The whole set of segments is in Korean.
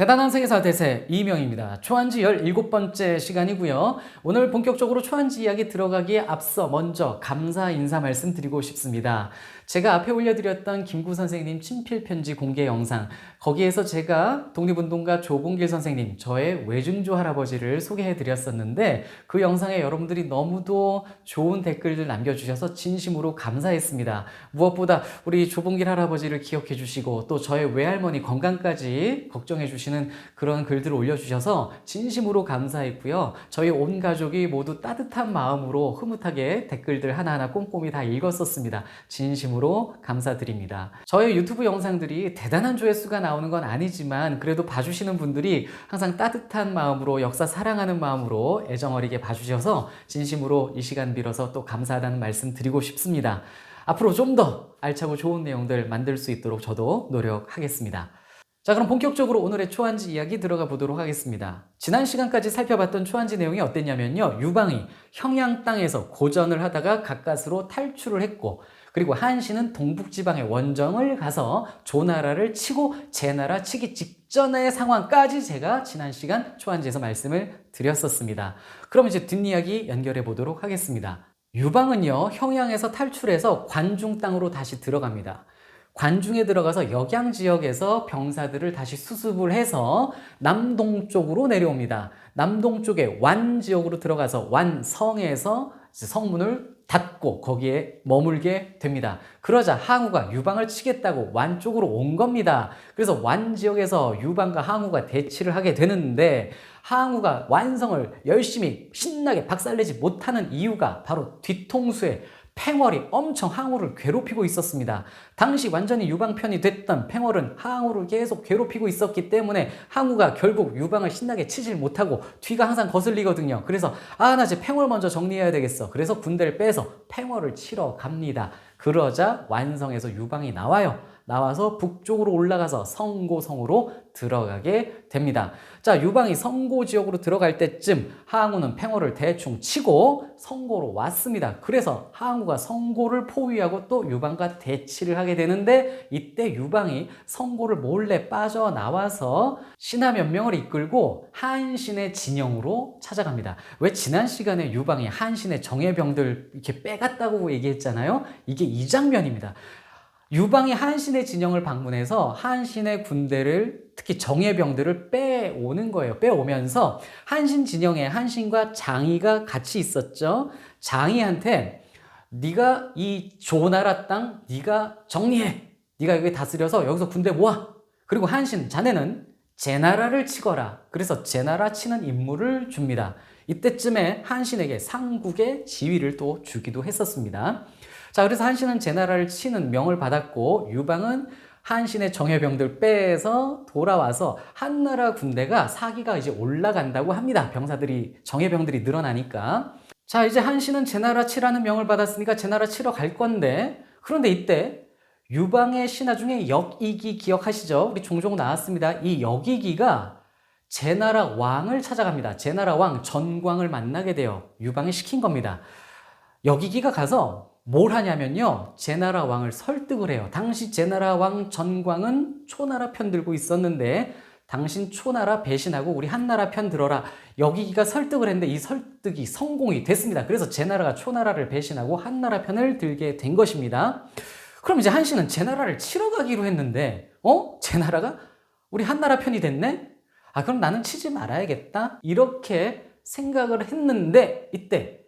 대단한 세계사 대세 이명입니다. 초한지 17번째 시간이고요. 오늘 본격적으로 초한지 이야기 들어가기에 앞서 먼저 감사 인사 말씀드리고 싶습니다. 제가 앞에 올려드렸던 김구 선생님 친필 편지 공개 영상 거기에서 제가 독립운동가 조봉길 선생님 저의 외증조 할아버지를 소개해 드렸었는데 그 영상에 여러분들이 너무도 좋은 댓글들 남겨주셔서 진심으로 감사했습니다. 무엇보다 우리 조봉길 할아버지를 기억해 주시고 또 저의 외할머니 건강까지 걱정해 주 시는 그런 글들을 올려주셔서 진심으로 감사했고요. 저희 온 가족이 모두 따뜻한 마음으로 흐뭇하게 댓글들 하나하나 꼼꼼히 다 읽었었습니다. 진심으로 감사드립니다. 저의 유튜브 영상들이 대단한 조회수가 나오는 건 아니지만 그래도 봐주시는 분들이 항상 따뜻한 마음으로 역사 사랑하는 마음으로 애정 어리게 봐주셔서 진심으로 이 시간 빌어서 또 감사하다는 말씀 드리고 싶습니다. 앞으로 좀 더 알차고 좋은 내용들 만들 수 있도록 저도 노력하겠습니다. 자, 그럼 본격적으로 오늘의 초한지 이야기 들어가 보도록 하겠습니다. 지난 시간까지 살펴봤던 초한지 내용이 어땠냐면요. 유방이 형양 땅에서 고전을 하다가 가까스로 탈출을 했고, 그리고 한신은 동북지방의 원정을 가서 조나라를 치고 제나라 치기 직전의 상황까지 제가 지난 시간 초한지에서 말씀을 드렸었습니다. 그럼 이제 뒷이야기 연결해 보도록 하겠습니다. 유방은요, 형양에서 탈출해서 관중 땅으로 다시 들어갑니다. 관중에 들어가서 역양 지역에서 병사들을 다시 수습을 해서 남동쪽으로 내려옵니다. 남동쪽의 완 지역으로 들어가서 완성에서 성문을 닫고 거기에 머물게 됩니다. 그러자 항우가 유방을 치겠다고 완 쪽으로 온 겁니다. 그래서 완 지역에서 유방과 항우가 대치를 하게 되는데 항우가 완성을 열심히 신나게 박살내지 못하는 이유가 바로 뒤통수에 팽월이 엄청 항우를 괴롭히고 있었습니다. 당시 완전히 유방편이 됐던 팽월은 항우를 계속 괴롭히고 있었기 때문에 항우가 결국 유방을 신나게 치질 못하고 뒤가 항상 거슬리거든요. 그래서 아 나 이제 팽월 먼저 정리해야 되겠어. 그래서 군대를 빼서 팽월을 치러 갑니다. 그러자 완성에서 유방이 나와요. 나와서 북쪽으로 올라가서 성고성으로 들어가게 됩니다. 자, 유방이 성고 지역으로 들어갈 때쯤 항우는 팽호를 대충 치고 성고로 왔습니다. 그래서 항우가 성고를 포위하고 또 유방과 대치를 하게 되는데 이때 유방이 성고를 몰래 빠져나와서 신하 몇 명을 이끌고 한신의 진영으로 찾아갑니다. 왜 지난 시간에 유방이 한신의 정예병들 이렇게 빼갔다고 얘기했잖아요. 이게 이 장면입니다. 유방이 한신의 진영을 방문해서 한신의 군대를 특히 정예병들을 빼오는 거예요. 빼오면서 한신 진영에 한신과 장이가 같이 있었죠. 장이한테 네가 이 조나라 땅 네가 정리해. 네가 여기 다스려서 여기서 군대 모아. 그리고 한신 자네는 제나라를 치거라. 그래서 제나라 치는 임무를 줍니다. 이때쯤에 한신에게 상국의 지위를 또 주기도 했었습니다. 자, 그래서 한신은 제나라를 치는 명을 받았고 유방은 한신의 정예병들 빼서 돌아와서 한나라 군대가 사기가 이제 올라간다고 합니다. 병사들이 정예병들이 늘어나니까. 자, 이제 한신은 제나라 치라는 명을 받았으니까 제나라 치러 갈 건데 그런데 이때 유방의 신하 중에 역이기 기억하시죠? 우리 종종 나왔습니다. 이 역이기가 제나라 왕을 찾아갑니다. 제나라 왕 전광을 만나게 돼요. 유방이 시킨 겁니다. 역이기가 가서 뭘 하냐면요. 제나라 왕을 설득을 해요. 당시 제나라 왕 전광은 초나라 편 들고 있었는데 당신 초나라 배신하고 우리 한나라 편 들어라. 여기가 설득을 했는데 이 설득이 성공이 됐습니다. 그래서 제나라가 초나라를 배신하고 한나라 편을 들게 된 것입니다. 그럼 이제 한신은 제나라를 치러 가기로 했는데 어? 제나라가 우리 한나라 편이 됐네? 아 그럼 나는 치지 말아야겠다. 이렇게 생각을 했는데 이때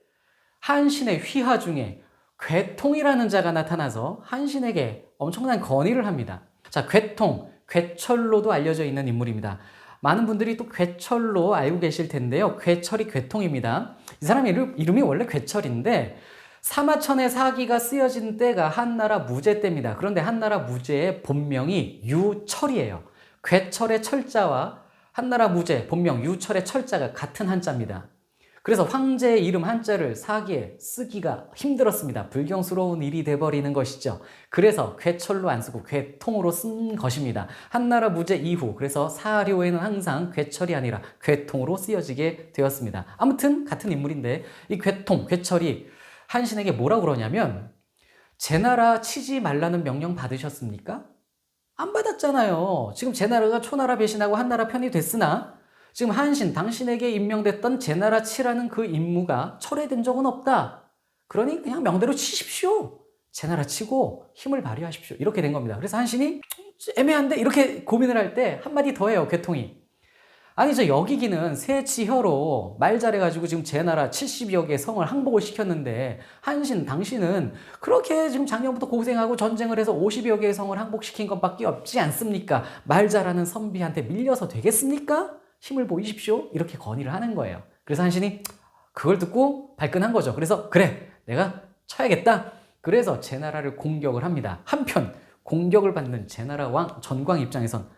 한신의 휘하 중에 괴통이라는 자가 나타나서 한신에게 엄청난 건의를 합니다. 자, 괴통, 괴철로도 알려져 있는 인물입니다. 많은 분들이 또 괴철로 알고 계실 텐데요. 괴철이 괴통입니다. 이 사람 이름, 이름이 원래 괴철인데 사마천의 사기가 쓰여진 때가 한나라 무제 때입니다. 그런데 한나라 무제의 본명이 유철이에요. 괴철의 철자와 한나라 무제 본명 유철의 철자가 같은 한자입니다. 그래서 황제의 이름 한자를 사기에 쓰기가 힘들었습니다. 불경스러운 일이 돼버리는 것이죠. 그래서 괴철로 안 쓰고 괴통으로 쓴 것입니다. 한나라 무제 이후 그래서 사료에는 항상 괴철이 아니라 괴통으로 쓰여지게 되었습니다. 아무튼 같은 인물인데 이 괴통, 괴철이 한신에게 뭐라고 그러냐면 제 나라 치지 말라는 명령 받으셨습니까? 안 받았잖아요. 지금 제 나라가 초나라 배신하고 한나라 편이 됐으나 지금 한신 당신에게 임명됐던 제나라 치라는 그 임무가 철회된 적은 없다. 그러니 그냥 명대로 치십시오. 제나라 치고 힘을 발휘하십시오. 이렇게 된 겁니다. 그래서 한신이 애매한데 이렇게 고민을 할 때 한마디 더 해요. 개통이. 아니 저 여기기는 세치혀로 말 잘해가지고 지금 제 나라 70여 개 성을 항복을 시켰는데 한신 당신은 그렇게 지금 작년부터 고생하고 전쟁을 해서 50여 개의 성을 항복시킨 것밖에 없지 않습니까? 말 잘하는 선비한테 밀려서 되겠습니까? 힘을 보이십시오. 이렇게 건의를 하는 거예요. 그래서 한신이 그걸 듣고 발끈한 거죠. 그래서 그래 내가 쳐야겠다. 그래서 제 나라를 공격을 합니다. 한편 공격을 받는 제 나라 왕 전광 입장에선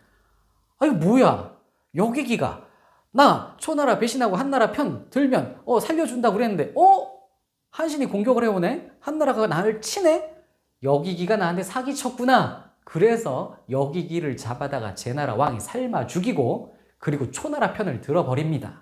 아니 뭐야 여기기가 나 초나라 배신하고 한나라 편 들면 어 살려준다 그랬는데 어 한신이 공격을 해오네 한나라가 나를 치네 여기기가 나한테 사기 쳤구나 그래서 여기기를 잡아다가 제 나라 왕이 삶아 죽이고 그리고 초나라 편을 들어버립니다.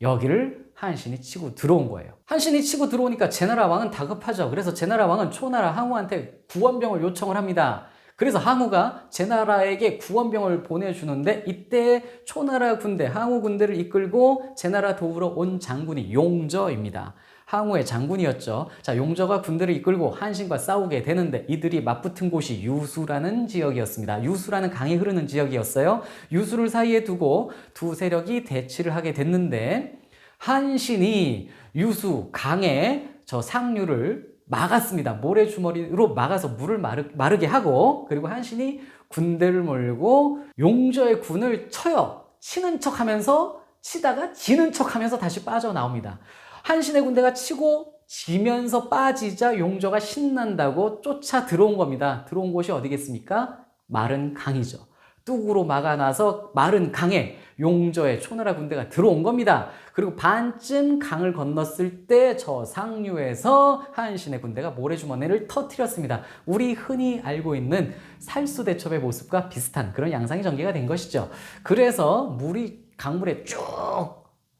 여기를 한신이 치고 들어온 거예요. 한신이 치고 들어오니까 제나라 왕은 다급하죠. 그래서 제나라 왕은 초나라 항우한테 구원병을 요청을 합니다. 그래서 항우가 제나라에게 구원병을 보내주는데 이때 초나라 군대, 항우 군대를 이끌고 제나라 도우러 온 장군이 용저입니다. 항우의 장군이었죠. 자, 용저가 군대를 이끌고 한신과 싸우게 되는데 이들이 맞붙은 곳이 유수라는 지역이었습니다. 유수라는 강이 흐르는 지역이었어요. 유수를 사이에 두고 두 세력이 대치를 하게 됐는데 한신이 유수 강의 저 상류를 막았습니다. 모래주머니로 막아서 물을 마르, 게 하고 그리고 한신이 군대를 몰고 용저의 군을 쳐요. 치는 척 하면서 치다가 지는 척 하면서 다시 빠져나옵니다. 한신의 군대가 치고 지면서 빠지자 용저가 신난다고 쫓아 들어온 겁니다. 들어온 곳이 어디겠습니까? 마른 강이죠. 뚝으로 막아놔서 마른 강에 용저의 초나라 군대가 들어온 겁니다. 그리고 반쯤 강을 건넜을 때 저 상류에서 한신의 군대가 모래주머니를 터트렸습니다. 우리 흔히 알고 있는 살수대첩의 모습과 비슷한 그런 양상이 전개가 된 것이죠. 그래서 물이 강물에 쭉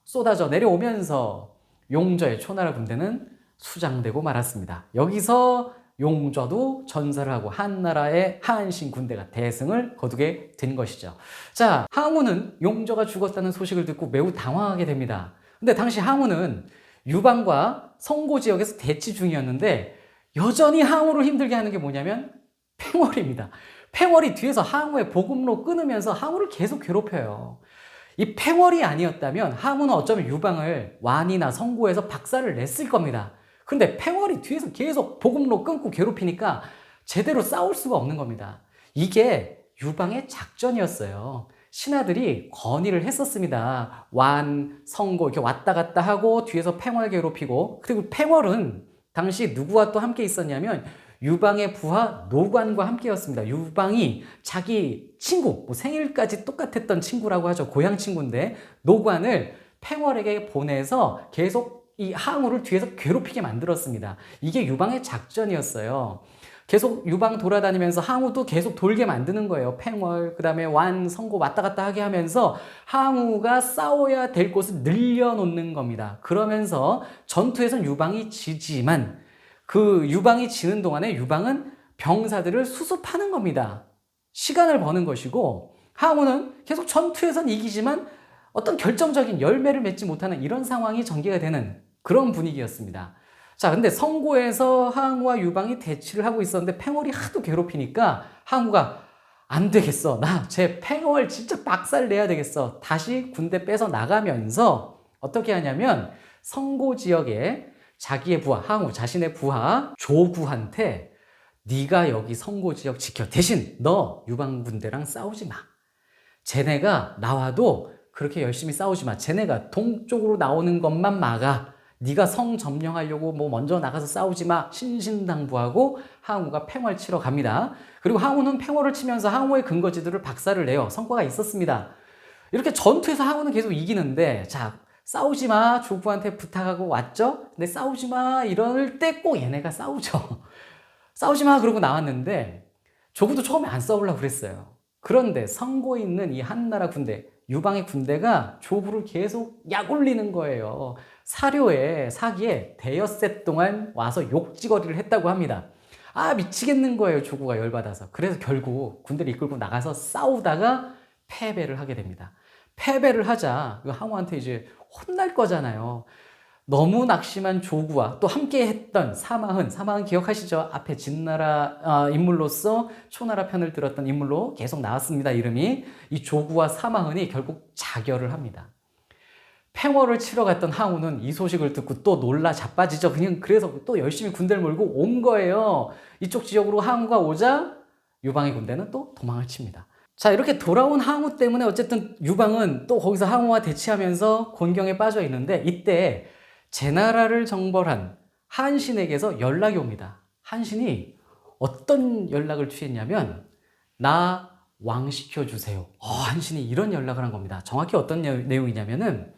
쏟아져 내려오면서 용저의 초나라 군대는 수장되고 말았습니다. 여기서 용좌도 전사를 하고 한 나라의 한신 군대가 대승을 거두게 된 것이죠. 자, 항우는 용좌가 죽었다는 소식을 듣고 매우 당황하게 됩니다. 근데 당시 항우는 유방과 성고 지역에서 대치 중이었는데 여전히 항우를 힘들게 하는 게 뭐냐면 팽월입니다. 팽월이 뒤에서 항우의 보급로 끊으면서 항우를 계속 괴롭혀요. 이 팽월이 아니었다면 항우는 어쩌면 유방을 완이나 성고에서 박살을 냈을 겁니다. 근데 팽월이 뒤에서 계속 보급로 끊고 괴롭히니까 제대로 싸울 수가 없는 겁니다. 이게 유방의 작전이었어요. 신하들이 건의를 했었습니다. 완, 성고 이렇게 왔다 갔다 하고 뒤에서 팽월 괴롭히고 그리고 팽월은 당시 누구와 또 함께 있었냐면 유방의 부하 노관과 함께였습니다. 유방이 자기 친구, 뭐 생일까지 똑같았던 친구라고 하죠. 고향 친구인데 노관을 팽월에게 보내서 계속 이 항우를 뒤에서 괴롭히게 만들었습니다. 이게 유방의 작전이었어요. 계속 유방 돌아다니면서 항우도 계속 돌게 만드는 거예요. 팽월, 그 다음에 완, 성고 왔다 갔다 하게 하면서 항우가 싸워야 될 곳을 늘려놓는 겁니다. 그러면서 전투에선 유방이 지지만 그 유방이 지는 동안에 유방은 병사들을 수습하는 겁니다. 시간을 버는 것이고 항우는 계속 전투에선 이기지만 어떤 결정적인 열매를 맺지 못하는 이런 상황이 전개가 되는 그런 분위기였습니다. 자, 근데 성고에서 항우와 유방이 대치를 하고 있었는데 팽월이 하도 괴롭히니까 항우가 안 되겠어. 나 제 팽월 진짜 박살 내야 되겠어. 다시 군대 빼서 나가면서 어떻게 하냐면 성고 지역에 자기의 부하, 항우 자신의 부하 조구한테 네가 여기 성고 지역 지켜. 대신 너 유방 군대랑 싸우지 마. 쟤네가 나와도 그렇게 열심히 싸우지 마. 쟤네가 동쪽으로 나오는 것만 막아. 네가 성 점령하려고 뭐 먼저 나가서 싸우지 마. 신신당부하고 항우가 팽월 치러 갑니다. 그리고 항우는 팽월을 치면서 항우의 근거지들을 박살을 내요. 성과가 있었습니다. 이렇게 전투에서 항우는 계속 이기는데 자 싸우지 마 조구한테 부탁하고 왔죠. 근데 싸우지 마 이럴 때 꼭 얘네가 싸우죠. 싸우지 마 그러고 나왔는데 조구도 처음에 안 싸우려고 그랬어요. 그런데 성고에 있는 이 한나라 군대 유방의 군대가 조구를 계속 약 올리는 거예요. 사료에 사기에 대여섯 동안 와서 욕지거리를 했다고 합니다. 아 미치겠는 거예요 조구가 열받아서 그래서 결국 군대를 이끌고 나가서 싸우다가 패배를 하게 됩니다 패배를 하자 그 항우한테 이제 혼날 거잖아요 너무 낙심한 조구와 또 함께 했던 사마흔 사마흔 기억하시죠 앞에 진나라 아, 인물로서 초나라 편을 들었던 인물로 계속 나왔습니다 이름이 이 조구와 사마흔이 결국 자결을 합니다 팽어를 치러 갔던 항우는 이 소식을 듣고 또 놀라 자빠지죠. 그냥 그래서 또 열심히 군대를 몰고 온 거예요. 이쪽 지역으로 항우가 오자 유방의 군대는 또 도망을 칩니다. 자, 이렇게 돌아온 항우 때문에 어쨌든 유방은 또 거기서 항우와 대치하면서 곤경에 빠져 있는데 이때 제 나라를 정벌한 한신에게서 연락이 옵니다. 한신이 어떤 연락을 취했냐면 나 왕시켜 주세요. 어, 한신이 이런 연락을 한 겁니다. 정확히 어떤 내- 내용이냐면은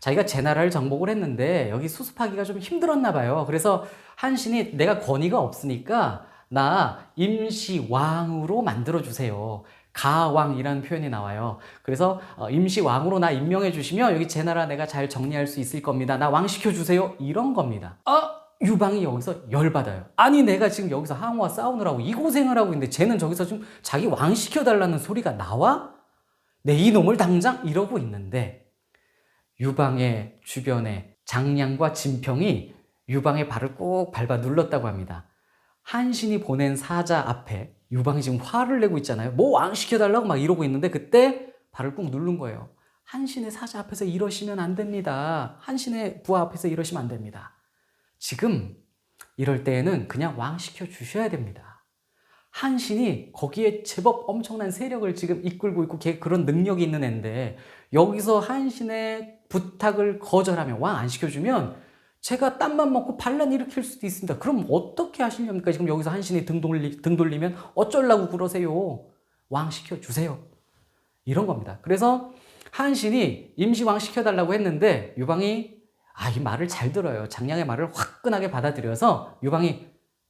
자기가 제 나라를 정복을 했는데 여기 수습하기가 좀 힘들었나 봐요. 그래서 한신이 내가 권위가 없으니까 나 임시 왕으로 만들어 주세요. 가왕이라는 표현이 나와요. 그래서 어, 임시 왕으로 나 임명해 주시면 여기 제 나라 내가 잘 정리할 수 있을 겁니다. 나 왕 시켜 주세요. 이런 겁니다. 아 유방이 여기서 열받아요. 아니 내가 지금 여기서 항우와 싸우느라고 이 고생을 하고 있는데 쟤는 저기서 지금 자기 왕 시켜달라는 소리가 나와? 내 이놈을 당장 이러고 있는데 유방의 주변에 장량과 진평이 유방의 발을 꼭 밟아 눌렀다고 합니다. 한신이 보낸 사자 앞에 유방이 지금 화를 내고 있잖아요. 뭐왕 시켜달라고 막 이러고 있는데 그때 발을 꾹 누른 거예요. 한신의 사자 앞에서 이러시면 안 됩니다. 한신의 부하 앞에서 이러시면 안 됩니다. 지금 이럴 때에는 그냥 왕 시켜 주셔야 됩니다. 한신이 거기에 제법 엄청난 세력을 지금 이끌고 있고 걔 그런 능력이 있는 애인데 여기서 한신의 부탁을 거절하면 왕 안 시켜주면 제가 땀만 먹고 반란 일으킬 수도 있습니다. 그럼 어떻게 하시렵니까? 지금 여기서 한신이 등, 돌리, 등 돌리면 어쩌려고 그러세요? 왕 시켜주세요. 이런 겁니다. 그래서 한신이 임시 왕 시켜달라고 했는데 유방이 아, 이 말을 잘 들어요. 장량의 말을 화끈하게 받아들여서 유방이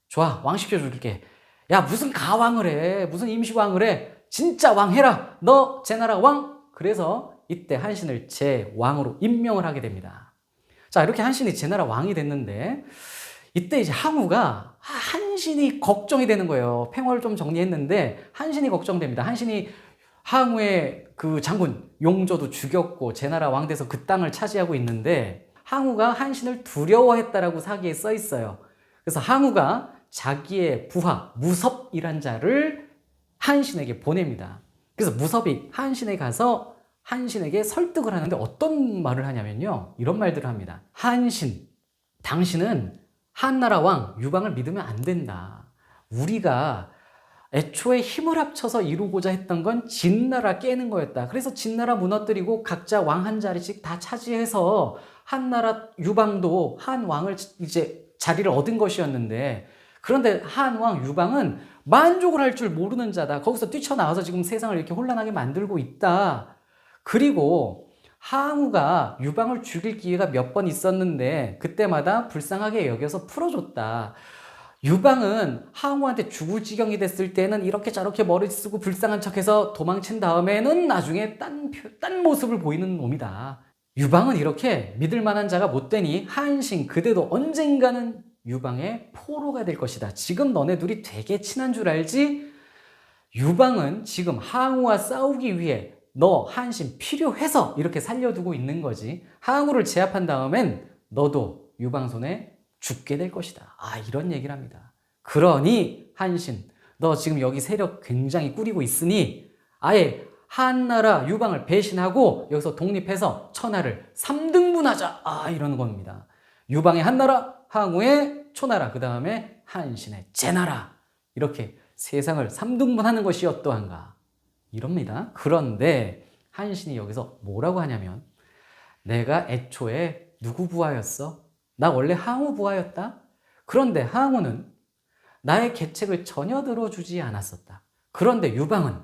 좋아, 왕 시켜줄게. 야, 무슨 가왕을 해. 무슨 임시왕을 해. 진짜 왕 해라. 너 제 나라 왕. 그래서 이때 한신을 제 왕으로 임명을 하게 됩니다. 자, 이렇게 한신이 제 나라 왕이 됐는데 이때 이제 항우가 한신이 걱정이 되는 거예요. 팽화를 좀 정리했는데 한신이 걱정됩니다. 한신이 항우의 그 장군 용조도 죽였고 제 나라 왕 돼서 그 땅을 차지하고 있는데 항우가 한신을 두려워했다라고 사기에 써 있어요. 그래서 항우가 자기의 부하 무섭이란 자를 한신에게 보냅니다. 그래서 무섭이 한신에 가서 한신에게 설득을 하는데 어떤 말을 하냐면요. 이런 말들을 합니다. 한신, 당신은 한나라 왕 유방을 믿으면 안 된다. 우리가 애초에 힘을 합쳐서 이루고자 했던 건 진나라 깨는 거였다. 그래서 진나라 무너뜨리고 각자 왕 한 자리씩 다 차지해서 한나라 유방도 한 왕을 이제 자리를 얻은 것이었는데 그런데 한 왕 유방은 만족을 할 줄 모르는 자다. 거기서 뛰쳐나와서 지금 세상을 이렇게 혼란하게 만들고 있다. 그리고 항우가 유방을 죽일 기회가 몇 번 있었는데 그때마다 불쌍하게 여겨서 풀어줬다. 유방은 항우한테 죽을 지경이 됐을 때는 이렇게 저렇게 머리 쓰고 불쌍한 척해서 도망친 다음에는 나중에 딴, 표- 딴 모습을 보이는 놈이다. 유방은 이렇게 믿을 만한 자가 못 되니 한신 그대도 언젠가는 유방의 포로가 될 것이다. 지금 너네 둘이 되게 친한 줄 알지? 유방은 지금 항우와 싸우기 위해 너 한신 필요해서 이렇게 살려두고 있는 거지. 항우를 제압한 다음엔 너도 유방 손에 죽게 될 것이다. 아, 이런 얘기를 합니다. 그러니 한신, 너 지금 여기 세력 굉장히 꾸리고 있으니 아예 한나라 유방을 배신하고 여기서 독립해서 천하를 3등분하자. 아, 이러는 겁니다. 유방의 한나라, 항우의 초나라, 그 다음에 한신의 제나라. 이렇게 세상을 3등분하는 것이 어떠한가. 이럽니다. 그런데 한신이 여기서 뭐라고 하냐면 내가 애초에 누구 부하였어? 나 원래 항우 부하였다? 그런데 항우는 나의 계책을 전혀 들어주지 않았었다. 그런데 유방은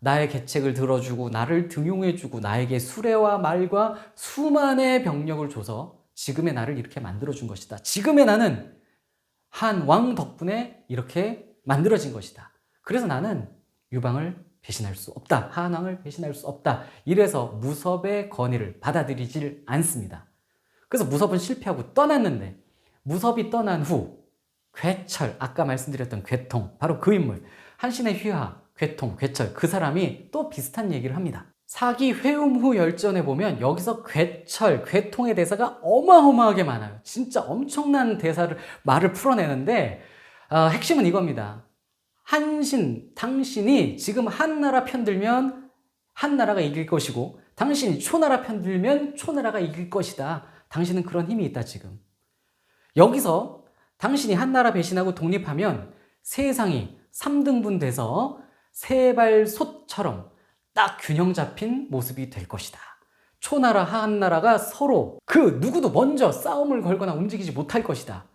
나의 계책을 들어주고 나를 등용해주고 나에게 수레와 말과 수만의 병력을 줘서 지금의 나를 이렇게 만들어준 것이다. 지금의 나는 한 왕 덕분에 이렇게 만들어진 것이다. 그래서 나는 유방을 배신할 수 없다. 한왕을 배신할 수 없다. 이래서 무섭의 건의를 받아들이질 않습니다. 그래서 무섭은 실패하고 떠났는데 무섭이 떠난 후 괴철, 아까 말씀드렸던 괴통, 바로 그 인물. 한신의 휘하, 괴통, 괴철, 그 사람이 또 비슷한 얘기를 합니다. 사기 회음 후 열전에 보면 여기서 괴철, 괴통의 대사가 어마어마하게 많아요. 진짜 엄청난 대사를, 말을 풀어내는데, 어, 핵심은 이겁니다. 한신, 당신이 지금 한나라 편들면 한나라가 이길 것이고, 당신이 초나라 편들면 초나라가 이길 것이다. 당신은 그런 힘이 있다, 지금. 여기서 당신이 한나라 배신하고 독립하면 세상이 3등분 돼서 세발솥처럼 딱 균형 잡힌 모습이 될 것이다. 초나라, 한나라가 서로 그 누구도 먼저 싸움을 걸거나 움직이지 못할 것이다.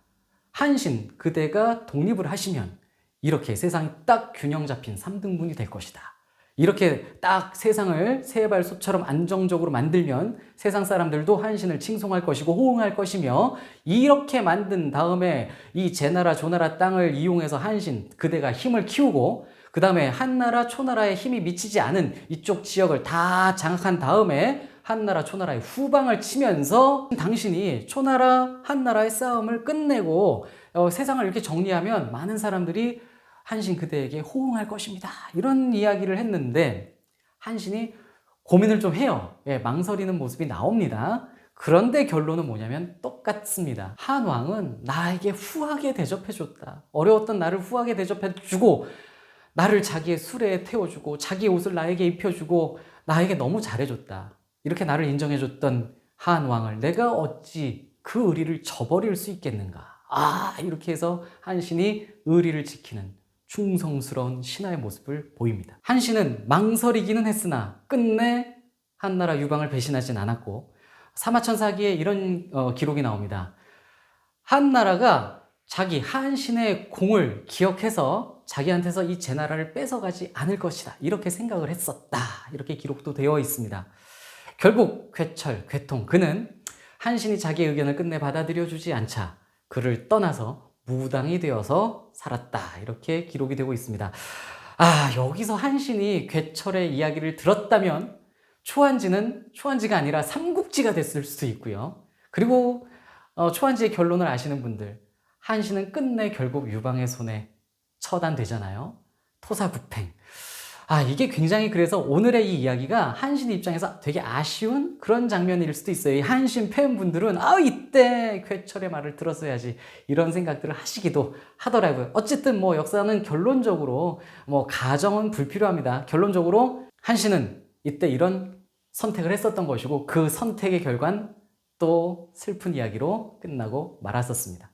한신, 그대가 독립을 하시면 이렇게 세상이 딱 균형 잡힌 3등분이 될 것이다. 이렇게 딱 세상을 세발소처럼 안정적으로 만들면 세상 사람들도 한신을 칭송할 것이고 호응할 것이며 이렇게 만든 다음에 이 제나라 조나라 땅을 이용해서 한신 그대가 힘을 키우고 그 다음에 한나라 초나라의 힘이 미치지 않은 이쪽 지역을 다 장악한 다음에 한나라 초나라의 후방을 치면서 당신이 초나라 한나라의 싸움을 끝내고 어, 세상을 이렇게 정리하면 많은 사람들이 한신 그대에게 호응할 것입니다. 이런 이야기를 했는데 한신이 고민을 좀 해요. 예, 망설이는 모습이 나옵니다. 그런데 결론은 뭐냐면 똑같습니다. 한왕은 나에게 후하게 대접해줬다. 어려웠던 나를 후하게 대접해주고 나를 자기의 수레에 태워주고 자기의 옷을 나에게 입혀주고 나에게 너무 잘해줬다. 이렇게 나를 인정해줬던 한왕을 내가 어찌 그 의리를 저버릴 수 있겠는가. 아, 이렇게 해서 한신이 의리를 지키는 충성스러운 신하의 모습을 보입니다. 한신은 망설이기는 했으나 끝내 한나라 유방을 배신하진 않았고 사마천 사기에 이런 어, 기록이 나옵니다. 한나라가 자기 한신의 공을 기억해서 자기한테서 이 제나라를 뺏어가지 않을 것이다. 이렇게 생각을 했었다. 이렇게 기록도 되어 있습니다. 결국 괴철, 괴통, 그는 한신이 자기의 의견을 끝내 받아들여 주지 않자 그를 떠나서 무당이 되어서 살았다. 이렇게 기록이 되고 있습니다. 아, 여기서 한신이 괴철의 이야기를 들었다면 초한지는 초한지가 아니라 삼국지가 됐을 수도 있고요. 그리고 어, 초한지의 결론을 아시는 분들, 한신은 끝내 결국 유방의 손에 처단되잖아요. 토사구팽. 아, 이게 굉장히 그래서 오늘의 이 이야기가 한신 입장에서 되게 아쉬운 그런 장면일 수도 있어요. 이 한신 팬분들은 아, 이 때 괴철의 말을 들었어야지 이런 생각들을 하시기도 하더라고요. 어쨌든 뭐 역사는 결론적으로 뭐 가정은 불필요합니다. 결론적으로 한신은 이때 이런 선택을 했었던 것이고 그 선택의 결과는 또 슬픈 이야기로 끝나고 말았었습니다.